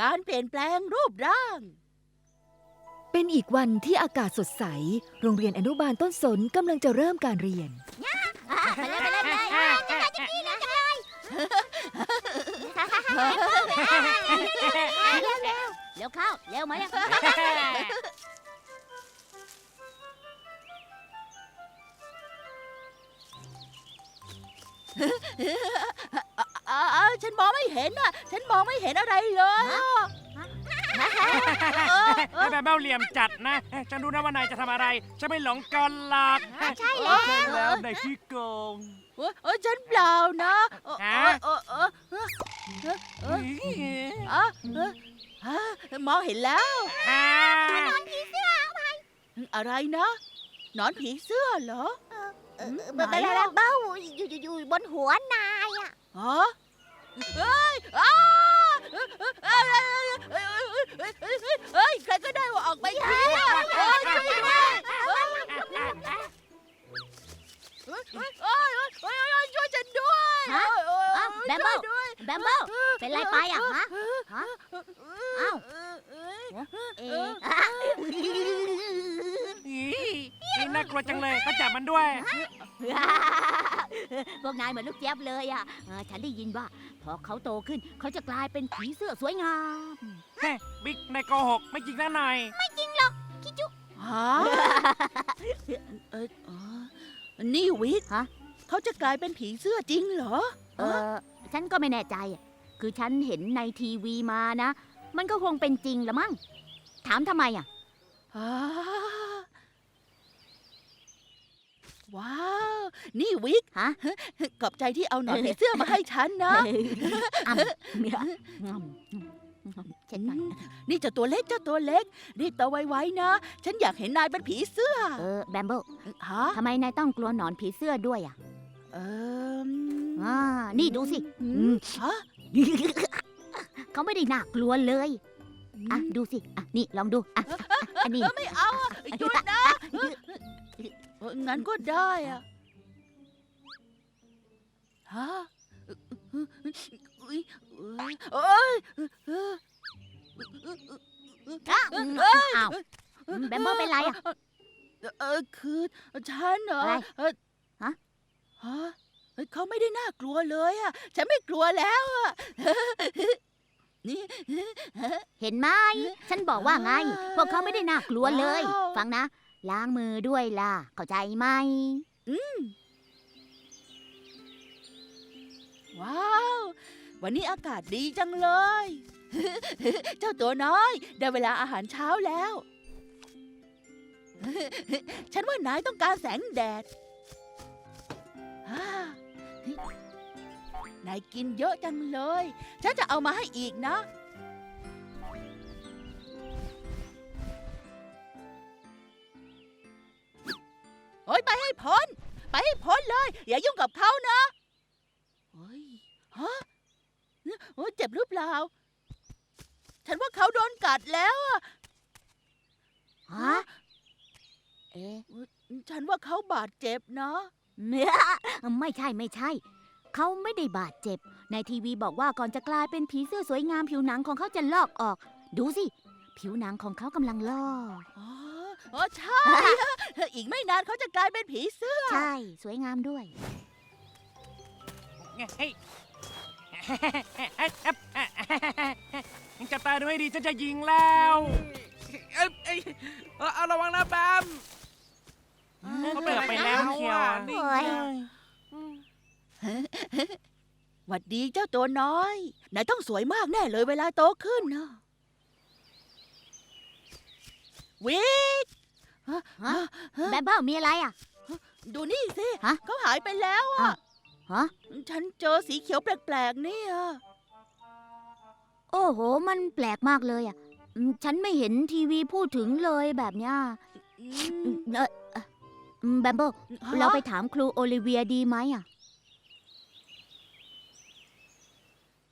การเปลี่ยนแปลงรูปร่าง เป็นอีกวันที่อากาศสดใส โรงเรียนอนุบาลต้นสนกำลังจะเริ่มการเรียน ไปเลยไปเลยไปเลยเร็วเข้าเร็วมาเนี่ ยอ่าอ่าฉันมองไม่เห็นอะ ฉันมองไม่เห็นอะไรเลยอะเออเอไอ้อแบบเบ้าเหลี่ยมจัดนะฉันรู้นะว่านายจะทำอะไร ฉันไม่หลงกลหลักใช่เอแล้วอใช่แล้วนายขี้โกง เออเออฉันเปล่านะเออฮะเออเออเออเออเออเออเออเออมองเห็นแล้วอ่าอะไรนะหนอนผีเสื้อเหรอ เออเบลเบลเบลเบ้าอยู่อยู่อยู่บนหัวนายอะ เฮ้ยอ้าก็ได้ว่าออกไปทีช่วยด้วด้วยฉันด้วยแบมเบิลเป็นไรไปอะฮะฮ้น่ากลัวจังเลยก็จับมันด้วย พวกนายเหมือนลูกเจี๊ยบเลยอะเออฉันได้ยินว่า พอเขาโตขึ้นเขาจะกลายเป็นผีเสื้อสวยงาม เฮ้บิ๊กนายโกหกไม่จริงนะนายคิดจุฮะเอ้ยอ๋อนี่วิทย์ฮะ เขาจะกลายเป็นผีเสื้อจริงเหรอ เออฉันก็ไม่แน่ใจอะคือฉันเห็นในทีวีมานะ มันก็คงเป็นจริงละมั้ง ถามทำไมอะอ่าว้าว นี่วิกฮะขอบใจที่เอาหนอนผีเสื้อมาให้ฉันนะอ่ำเนี่ยงำเช่นกันนี่เจ้าตัวเล็กเจ้าตัวเล็กรีบโตไวๆนะ ฉันอยากเห็นนายเป็นผีเสื้อ เออแบมเบิลฮะทำไมนายต้องกลัวหนอนผีเสื้อด้วยอะ เอออ่านี่ดูสิอือืมมฮะเขาไม่ได้น่ากลัวเลยอะดูสิอะนี่ลองดูอะอันนี้เออไม่เอาอะหยุดนะเอองั้นก็ได้อะ ฮะอุ๊ยเอ้ยเอ้ยอ้าวอ้าวแบมเบิลเป็นไรอะ เออคือฉันเหรออะไรเออฮะ ฮะเฮ้ยเขาไม่ได้น่ากลัวเลยอะ ฉันไม่กลัวแล้วอะ นี่เห็นไหมฉันบอกว่าไง พวกเขาไม่ได้น่ากลัวเลย ฟังนะ ล้างมือด้วยล่ะ เข้าใจไหม ว้าว วันนี้อากาศดีจังเลย เจ้าตัวน้อย ได้เวลาอาหารเช้าแล้ว ฉันว่านายต้องการแสงแดดนายกินเยอะจังเลย ฉันจะเอามาให้อีกนะ โอ้ยไปให้พ้น ไปให้พ้นเลย อย่ายุ่งกับเขานะเฮ้ย ฮะโอ้ยเจ็บหรือเปล่า ฉันว่าเขาโดนกัดแล้วอะฮะ เอ๊ะฉันว่าเขาบาดเจ็บนะเนื้อไม่ใช่ไม่ใช่ เขาไม่ได้บาดเจ็บ ในทีวีบอกว่าก่อนจะกลายเป็นผีเสื้อสวยงามผิวหนังของเขาจะลอกออก ดูสิ ผิวหนังของเขากำลังลอกอ๋ออ๋อใช่ อีกไม่นานเขาจะกลายเป็นผีเสื้อ ใช่ สวยงามด้วยเฮ้ ยจะตายดูให้ดีฉันจะยิงแล้ว เอ้ยเอ้ยเอาเอาระวังนะแบมเขาเปิดไปแล้วเชียวอะโอ้ยหวัดดีเจ้าตัวน้อยนายต้องสวยมากแน่เลยเวลาโตขึ้นนะวิกฮะฮะแบมเบิลมีอะไรอะ ดูนี่สิฮะ เขาหายไปแล้วอะ ฮะ ฉันเจอสีเขียวแปลกๆเนี่ย โอ้โห มันแปลกมากเลยอะอืมฉันไม่เห็นทีวีพูดถึงเลยแบบเนี้ยอือืมมเออเอ่ออืมแบมเบิลฮะ เราไปถามครูโอลิเวียดีไหมอะ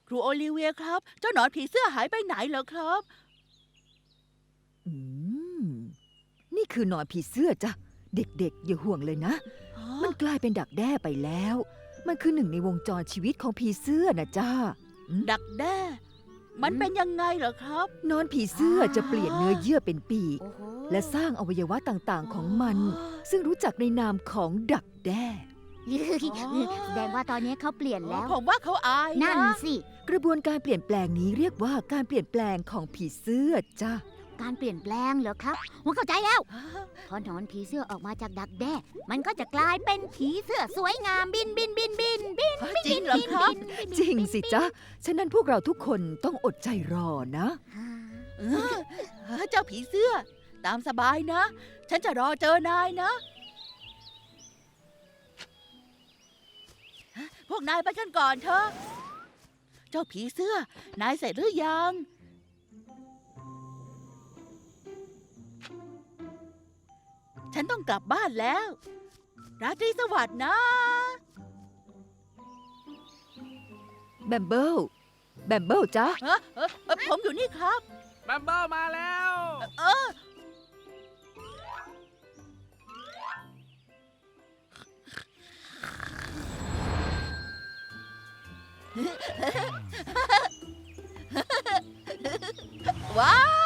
ครูโอลิเวียครับ เจ้าหนอนผีเสื้อหายไปไหนเหรอครับ อืม นี่คือหนอนผีเสื้อจ้ะ เด็กๆ อย่าห่วงเลยนะ มันกลายเป็นดักแด้ไปแล้ว มันคือหนึ่งในวงจรชีวิตของผีเสื้อนะจ้า ดักแด้ มันเป็นยังไงเหรอครับ นอนผีเสื้อจะเปลี่ยนเนื้อเยื่อเป็นปีกโอ้โหและสร้างอวัยวะต่างๆของมัน ซึ่งรู้จักในนามของดักแด้ แสดงว่าตอนนี้เขาเปลี่ยนแล้ว ผมว่าเขาอายนั่นนะสิ กระบวนการเปลี่ยนแปลงนี้เรียกว่าการเปลี่ยนแปลงของผีเสื้อจ้า การเปลี่ยนแปลงเหรอครับผมเข้าใจแล้ว พอหนอนผีเสื้อออกมาจากดักแด้ มันก็จะกลายเป็นผีเสื้อสวยงามบินบินบินบินบินจริงเหรอครับ จริงสิจ๊ะ ฉะนั้นพวกเราทุกคนต้องอดใจรอนะ เออเออเจ้าผีเสื้อ ตามสบายนะ ฉันจะรอเจอนายนะพวกนายไปกันก่อนเถอะ เจ้าผีเสื้อ นายเสร็จหรือยัง ฉันต้องกลับบ้านแล้ว ราตรีสวัสดิ์นะ แบมเบิลแบมเบิลจ๊ะ เออเออเออผมอยู่นี่ครับ แบมเบิลมาแล้ว เออ ว้าว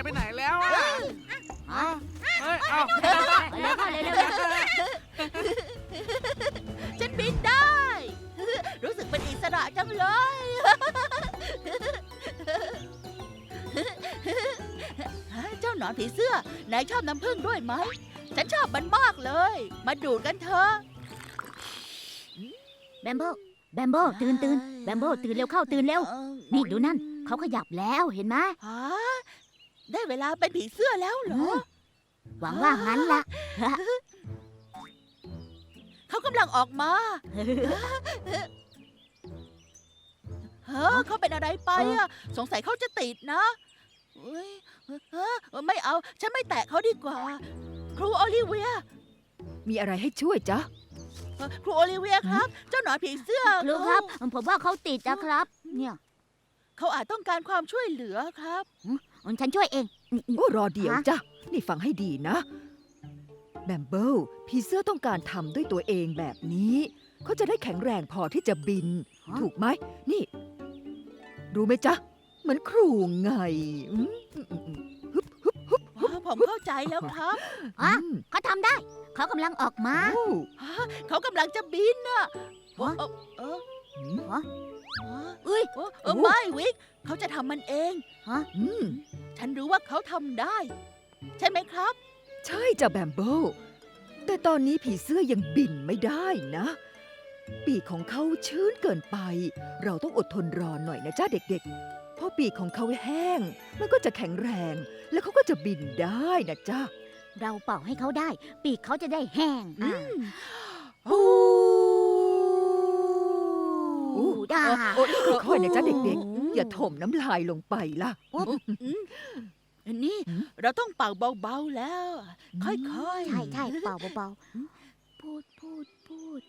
ายไปไหนแล้วอะอ๋อเฮ้ยเอ้าเร็วเข้าเร็วเข้าเร็วเร็วฉันบินได้ รู้สึกเป็นอิสระจังเลย เจ้าหนอนผีเสื้อนายชอบน้ำผึ้งด้วยไหม ฉันชอบมันมากเลย มาดูดกันเถอะ แบมโบแบมโบตื่นตื่นแบมโบตื่นเร็วเข้าตื่นเร็ว นี่ดูนั่น เขาขยับแล้วเห็นไหม ฮะ ได้เวลาเป็นผีเสื้อแล้วเหรอ หวังว่างั้นละเขากำลังออกมาเฮ้อเขาเป็นอะไรไปอะ สงสัยเขาจะติดนะเฮ้ยเฮ้อไม่เอา ฉันไม่แตะเขาดีกว่า ครูโอลิเวีย มีอะไรให้ช่วยจ๊ะเอ่อครูโอลิเวียครับ เจ้าหนอนผีเสื้อครูครับ ผมว่าเขาติดนะครับ เนี่ย เขาอาจต้องการความช่วยเหลือครับ ฉันช่วยเองโอ้รอเดี๋ยวฮะจ้ะ นี่ฟังให้ดีนะแบมเบิลผีเสื้อต้องการทำด้วยตัวเองแบบนี้ เขาจะได้แข็งแรงพอที่จะบิน ถูกไหม นี่ รู้ไหมจ๊ะ เหมือนครูไงอืมอืมอืมอืมฮึบฮึบฮึบอ๋อผมเข้าใจแล้วครับอะอืมเขาทำได้ เขากำลังออกมาโอ้ฮะเขากำลังจะบินน่ะ เออฮะเอออืมเอออุ้ยเออเออไม่วิกเขาจะทำมันเองอืมฉันรู้ว่าเขาทำได้ ใช่ไหมครับ ใช่จ้ะแบมเบิลแต่ตอนนี้ผีเสื้อยังบินไม่ได้นะ ปีกของเขาชื้นเกินไป เราต้องอดทนรอหน่อยนะจ้าเด็กๆเพราะปีกของเขาแห้ง มันก็จะแข็งแรง แล้วเขาก็จะบินได้นะจ้าเราเป่าให้เขาได้ ปีกเขาจะได้แห้งอะโอ้ อู้ได้โอ้ยค่อยๆนะจ้าเด็กๆ อย่าถมน้ำลายลงไปล่ะอืมอันนี้อืม เราต้องเป่าเบาๆแล้ว ค่อยๆ ใช่ใช่เป่าเบาๆพูดพูดพูด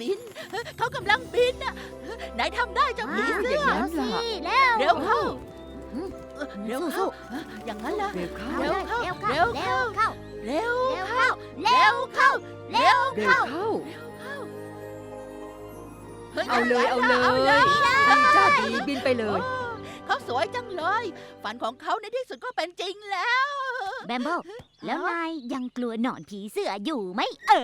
บิน เขากำลังบินน่ะไหนทำได้เจ้าผีอ้าวเสื้ออย่างนั้นล่ะแล้วเร็วเข้าอืมเออเร็วเข้า อย่างนั้นล่ะ เร็วเข้า เร็วเข้า เร็วเร็วเข้าเข้าเร็วเร็วเข้า เร็วเข้า เร็วเร็วเข้า เข้าฮ้ยเอาเลยเอาเลยเอาเลยดีจ้าดีบินไปเลยโอ้เขาสวยจังเลย ฝันของเขาในที่สุดก็เป็นจริงแล้ว แบมเบิลแล้วนายยังกลัวหนอนผีเสื้ออยู่ไหมเอ่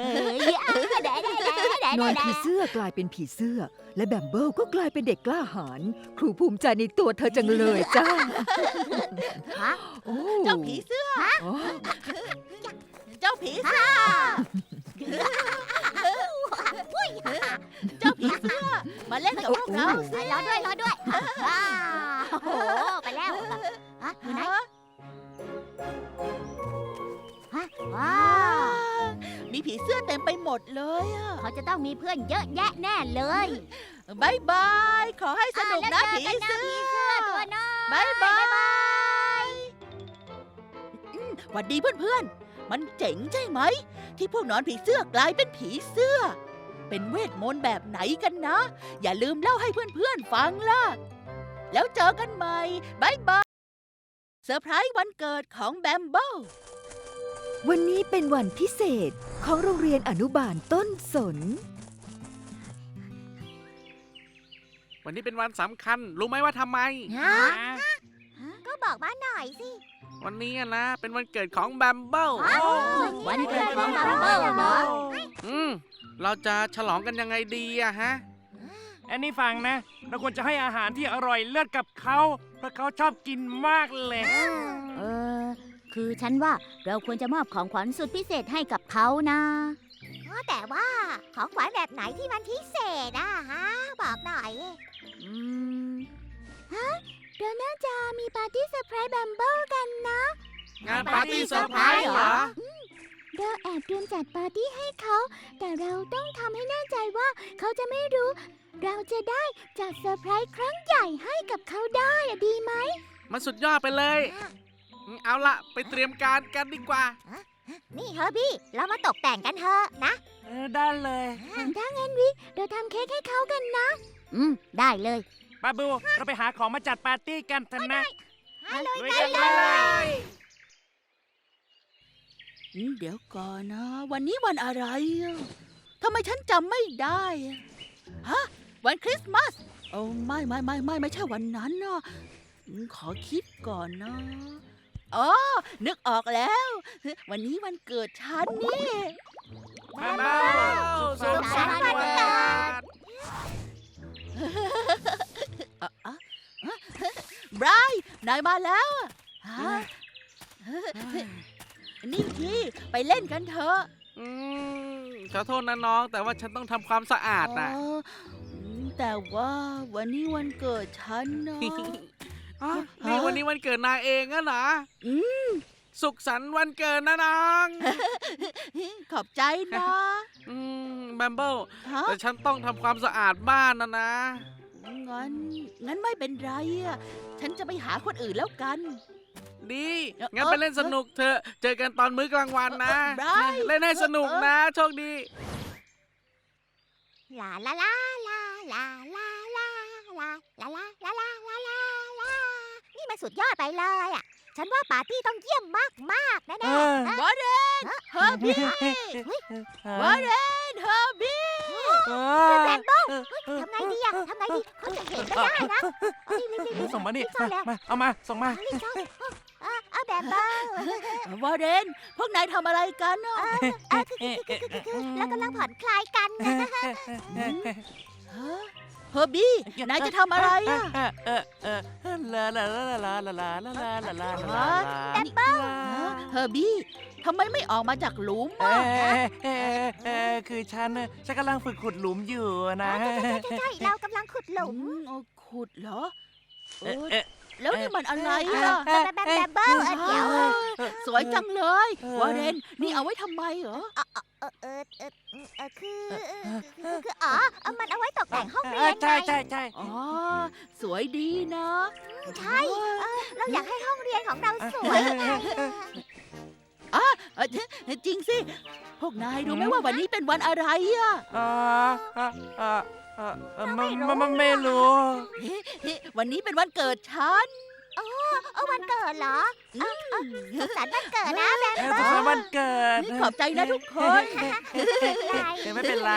ยอะแดะแดะแดะแดะนอนแดะผีเสื้อกลายเป็นผีเสื้อ และแบมเบิลก็กลายเป็นเด็กกล้าหาญครูภูมิใจในตัวเธอจังเลยจ้าฮะโอ้เจ้าผีเสื้ออ๋อเจ้าผีเสื้อเจ้าผีเสื้อมาเล่นกับพวกเราสิรอด้วยรอด้วยอ่าโอ้โหไปแล้วฮะอยู่ไหน เสื้อเต็มไปหมดเลยอะเขาจะต้องมีเพื่อนเยอะแยะแน่เลยบายบาย ขอให้สนุกนะอ่าผีแล้วเจอกันนะเสื้อผีเสื้อตัวน้อยบายบายอืมหวัดดีเพื่อนๆ มันเจ๋งใช่ไหม ที่พวกหนอนผีเสื้อกลายเป็นผีเสื้อ เป็นเวทมนต์แบบไหนกันนะ อย่าลืมเล่าให้เพื่อนๆฟังล่ะ แล้วเจอกันใหม่บายบายเซอร์ไพรส์วันเกิดของแบมเบิล วันนี้เป็นวันพิเศษของโรงเรียนอนุบาลต้นสน วันนี้เป็นวันสำคัญ รู้ไหมว่าทำไม ฮะ ก็บอกมาหน่อยสิ วันนี้อะนะเป็นวันเกิดของแบมเบิลฮะ วันเกิดของ Bumble เหรอ อืมเราจะฉลองกันยังไงดีอะฮะ อันนี้ฟังนะ เราควรจะให้อาหารที่อร่อยเลิศกับเขา เพราะเขาชอบกินมากเลย เออ คือฉันว่าเราควรจะมอบของขวัญสุดพิเศษให้กับเขานะ แต่ว่าของขวัญแบบไหนที่มันพิเศษอะฮะ บอกหน่อย อืมฮะเราน่าจะมีปาร์ตี้เซอร์ไพรส์แบมเบิลกันนะ งานปาร์ตี้เซอร์ไพรส์เหรอ เราแอบเตรียมจัดปาร์ตี้ให้เขา แต่เราต้องทำให้แน่ใจว่าเขาจะไม่รู้ เราจะได้จัดเซอร์ไพรส์ครั้งใหญ่ให้กับเขาได้อะดีไหม มันสุดยอดไปเลยอืม เอาละไปเตรียมการกันดีกว่า นี่เฮอร์บี้ เรามาตกแต่งกันเถอะนะเออได้เลย ถ้างั้นวิ เราทำเค้กให้เขากันนะ อืม ได้เลย บาบู เราไปหาของมาจัดปาร์ตี้กันเถอะนะลุยกันเลยอืมเดี๋ยวก่อนนะ วันนี้วันอะไรอะทำไมฉันจำไม่ได้อะฮะ วันคริสต์มาสโอ้ไม่ไม่ไม่ไม่ไม่ใช่วันนั้นนะอืมขอคิดก่อนนะ อ๋อ นึกออกแล้ว วันนี้วันเกิดฉันนี่แบมเบิลสุขสันต์วันเกิดอะอะอะไบรท์นายมาแล้วอะฮะนี่พี่ไปเล่นกันเถอะอืมขอโทษนะน้อง แต่ว่าฉันต้องทำความสะอาดนะ อ๋ออืมแต่ว่าวันนี้วันเกิดฉันนะ อ๋อนี่วันนี้วันเกิดนายเองอะนะอืมสุขสันต์วันเกิดนะน้องขอบใจนะอืมแบมเบิลฮะแต่ฉันต้องทำความสะอาดบ้านนะนะ งั้นงั้นไม่เป็นไรอะฉันจะไปหาคนอื่นแล้วกัน ดีเอ่องั้นไปเล่นสนุกเถอะ เจอกันตอนมื้อกลางวันนะเอ่อได้ เล่นให้สนุกนะ โชคดี ลาลาลาลาลาลาลาลาลาลาลาลาลาลาลา นี่มันสุดยอดไปเลยอะ ฉันว่าปาร์ตี้ต้องเยี่ยมมากมากๆแน่เออวอร์เรนเฮอร์บี้วอร์เรนเฮอร์บี้เอๆอแบมเบิลเฮ้ยทำไงดีอะทำไงดีเขาจะเห็นไม่ได้นะเอารีบรีบรีบส่งมานี่รีบซ่อนแล้วมาเอามาส่งมา รีบซ่อนเออเอาแบมเบิลวอร์เรนพวกนายทำอะไรกันอะเออคือคือคือคือคือเรากำลังผ่อนคลายกันนะ ฮะ เฮอร์บี้นายจะทำอะไรอะเออเออเออเออลาลาลาลาลาลาลาลาลาลาลาแอปเปิ้ลเฮอร์บี้ทำไมไม่ออกมาจากหลุมเออะอเออเออคือฉันน่ะฉันกำลังฝึกขุดหลุมอยู่นะ ใช่ใช่ใช่เรากำลังขุดหลุมอืมเอาขุดเหรอเอเอออเออ แล้วนี่มันอะไรเออะอแบมแบมแบมเบิลเออเดี๋ยวสวยจังเลยเออวอร์เรนนี่เอาไว้ทำไมเหรอเออเออเออเออเออคือคือคืออ๋อเอามันเอาไว้ตกแต่งห้องเอเรียอนใช่ไงใช่ใช่อ๋อ สวยดีนะ ใช่เออเราอยากให้ห้องเรียนของเราสวยไงเออจริงสิ พวกนายรู้ไหมว่าวันนี้เป็นวันอะไรอะ อ่าอ่า อ่าอ่าอ่ามันมันมันไม่รู้ วันนี้เป็นวันเกิดฉันเออวันเกิดเหรอเออเออสุขสันต์วันเกิดนะแบมเออสุขสันต์วันเกิดขอบใจนะทุกคน เออไม่เป็นไร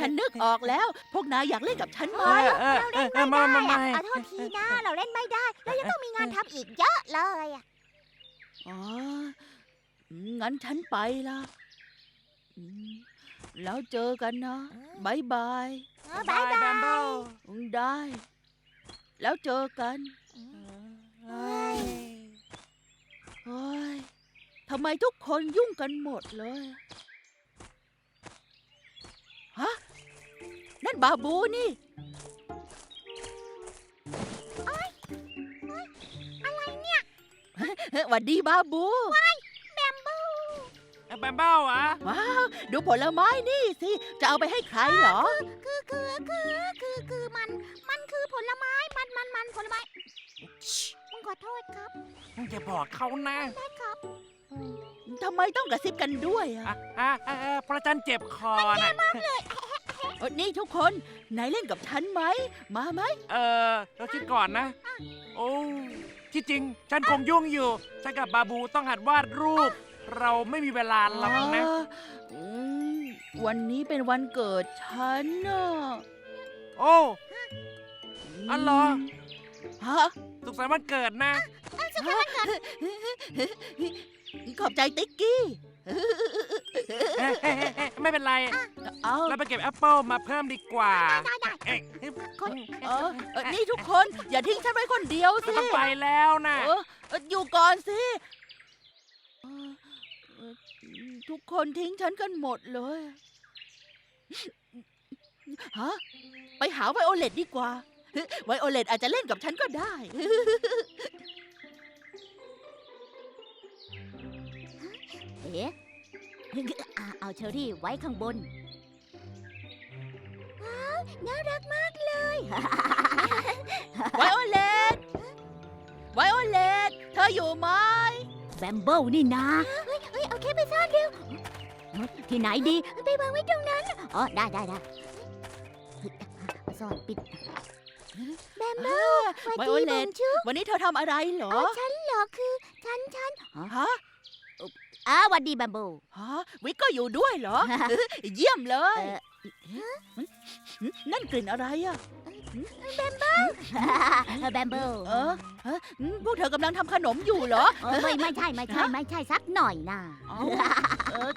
ฉันนึกออกแล้ว พวกนายอยากเล่นกับฉันไหมเออเออเราเอเล่อนเอไม่อมาได้มาอะมาขอโทษทีนะเราเล่นไม่ได้ เรายังต้องมีงานทำอีกเยอะเลยอะอ๋ออืมงั้นฉันไปละอืม แล้วเจอกันนะบายบายเออบายบายแบมเบิลอืมได้ แล้วเจอกันเฮ้ยเฮ้ยทำไมทุกคนยุ่งกันหมดเลย ฮะ นั่นบาบูนี่ อะไรเนี่ยหวัดดีบาบูแบมเบิ ลอะว้าวดูผลไม้นี่สิ จะเอาไปให้ใครเหรอ คือคือคือคือคือมัน มันคือผลไม้มันมันมันผลไม้ผมขอโทษครับอย่าบอกเขานะได้ครับทำไมต้องกระซิบกันด้วยอะอะอะอะอะเพราะฉันเจ็บคอนะโอนี่ทุกคนนายเล่นกับฉันไหม มาไหม เออเราคิดก่อนนะ โอ้ที่จริง ฉันคงยุ่งอยู่ ฉันกับบาบูต้องหัดวาดรูป เราไม่มีเวลาหรอกนะอ๋ออืมวันนี้เป็นวันเกิดฉันน่ะโอ้ อ๋อเหรอ ฮะสุขสันต์วันเกิดนะ ขอบใจติ๊กกี้ เอ๊ะเอ๊ะเอ๊ะไม่เป็นไร เอาเราไปเก็บแอปเปิลมาเพิ่มดีกว่าเอ๊ะเออเออนี่ทุกคนอย่าทิ้งฉันไว้คนเดียวเราสิ ต้องไปแล้วนะเออเอออยู่ก่อนสิเออเออ ทุกคนทิ้งฉันกันหมดเลย ฮะ ไปหาไวโอเลตดีกว่า ไวโอเลตอาจจะเล่นกับฉันก็ได้ เอ๊ะอะเอาเชอรี่ไว้ข้างบน ว้าว น่ารักมากเลย ไวโอเลต ไวโอเลต เธออยู่ไหมแบมเบิลนี่นะ เฮ้ยเฮ้ยเอาแค่ไปซ่อนเร็วที่ไหนดี ไปวางไว้ตรงนั้น อ๋อ ได้ได้ได้เฮ้ยซ่อนปิดแบมเบิลไวโอเลตวันนี้เธอทำอะไรเหรอ ฉันเหรอคือ ฉันฉันฮะอ้าวันดีแบมเบิลฮะวิกก็อยู่ด้วยเหรอ เยี่ยมเลยเอ่อนั่นกลิ่นอะไรอะ แบมเบิลเออฮะอืมพวกเธอกำลังทำขนมอยู่เหรอ เออไม่ไม่ใช่ไม่ใช่ไม่ใช่สักหน่อยนะเอาเออ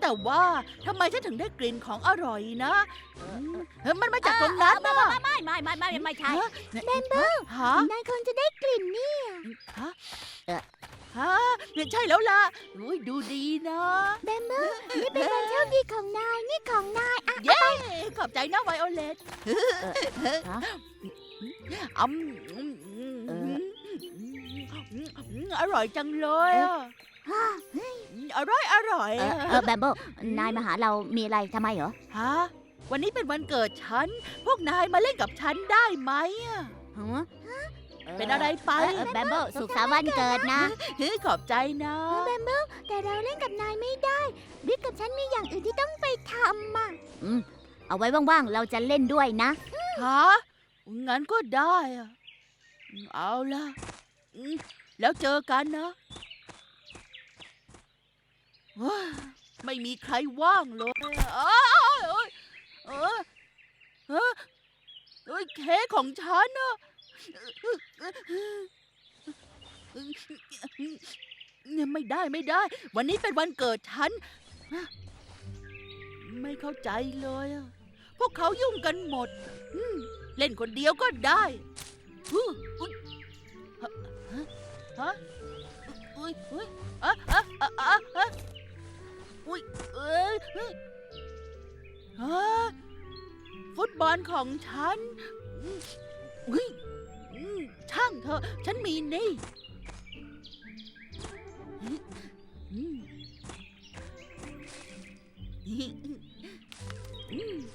แต่ว่าทำไมฉันถึงได้กลิ่นของอร่อยนะอืมเฮ้ยมันมาจากตรงนั้นนะไม่ไม่ไม่ไม่ไม่ใช่แบมเบิลฮะนายคงจะได้กลิ่นนี่ ฮะเอ่อ ฮะเนี่ยใช่แล้วล่ะอุ้ยดูดีนะแบมเบิลนี่เป็นวันโชคดีของนาย นี่ของนายอะเย้ขอบใจนะไวโอเลตฮะอืมอืมอืมอืมอืมอร่อยจังเลยอะอร่อยอร่อยเออเออแบมเบิลนายมาหาเรามีอะไรทำไมเหรอฮะวันนี้เป็นวันเกิดฉัน พวกนายมาเล่นกับฉันได้ไหมอะฮะ เป็นอะไรไปเออแบมเบิลสุขสันต์วันเกิดนะเฮ้ยขอบใจนะแบมเบิลแต่เราเล่นกับนายไม่ได้บิ๊กกับฉันมีอย่างอื่นที่ต้องไปทำอะอืมเอาไว้ว่างๆ เราจะเล่นด้วยนะฮะงั้นก็ได้อะเอาล่ะอืมแล้วเจอกันนะว้าไม่มีใครว่างเลยอะอ้าวโอ๊ยเออเออเอ้ยเค้กของฉันนะ ไม่ได้ไม่ได้ วันนี้เป็นวันเกิดฉัน ไม่เข้าใจเลย พวกเขายุ่งกันหมด เล่นคนเดียวก็ได้อุ๊ยอุ๊ยฮะฮะอุ๊ยอุ๊ยอะอะอะอะอะอุ๊ยเอ้ยฮะฟุตบอลของฉันอืมอุ๊ย ช่างเถอะ ฉันมีนี่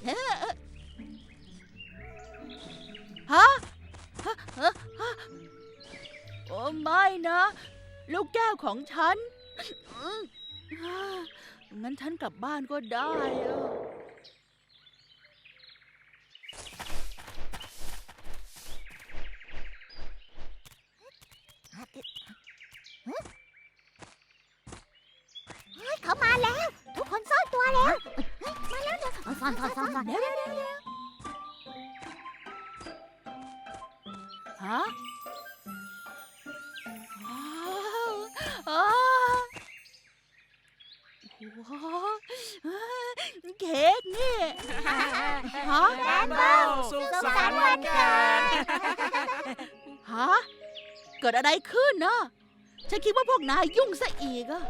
ฮะฮะฮะฮะโอ้ไม่นะ ลูกแก้วของฉัน งั้นฉันกลับบ้านก็ได้ อาซ่อนซ่อนซ่อนซ่อนเร็วเร็วเร็วเร็วฮะว้าวอ้าวเค้กนี่ฮะแบมเบิลสุขสันต์วันเกิดฮะเกิดอะไรขึ้นเนะฉันคิดว่าพวกนายยุ่งซะอีกอะ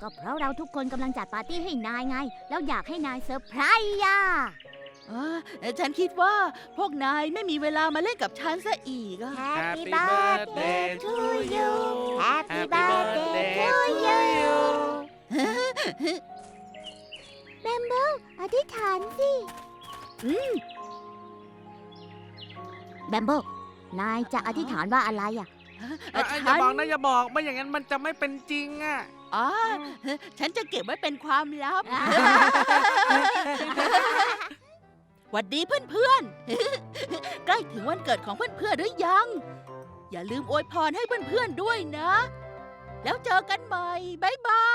ก็เพราะเราทุกคนกำลังจัดปาร์ตี้ให้นายไง แล้วอยากให้นายเซอร์ไพรส์อะเออฉันคิดว่าพวกนายไม่มีเวลามาเล่นกับฉันซะอีกอะ Happy birthday to you Happy birthday to you แบมเบิลอธิษฐานสิแบมเบิลนายจะอธิษฐานว่าอะไรอะ เอ้ยอย่าบอกนะอย่าบอกไม่อย่างนั้นมันจะไม่เป็นจริงอะ อ๋อ ฉันจะเก็บไว้เป็นความลับ หวัดดีเพื่อนๆ ใกล้ถึงวันเกิดของเพื่อนๆหรือยัง อย่าลืมอวยพรให้เพื่อนๆด้วยนะ แล้วเจอกันใหม่ บ๊ายบาย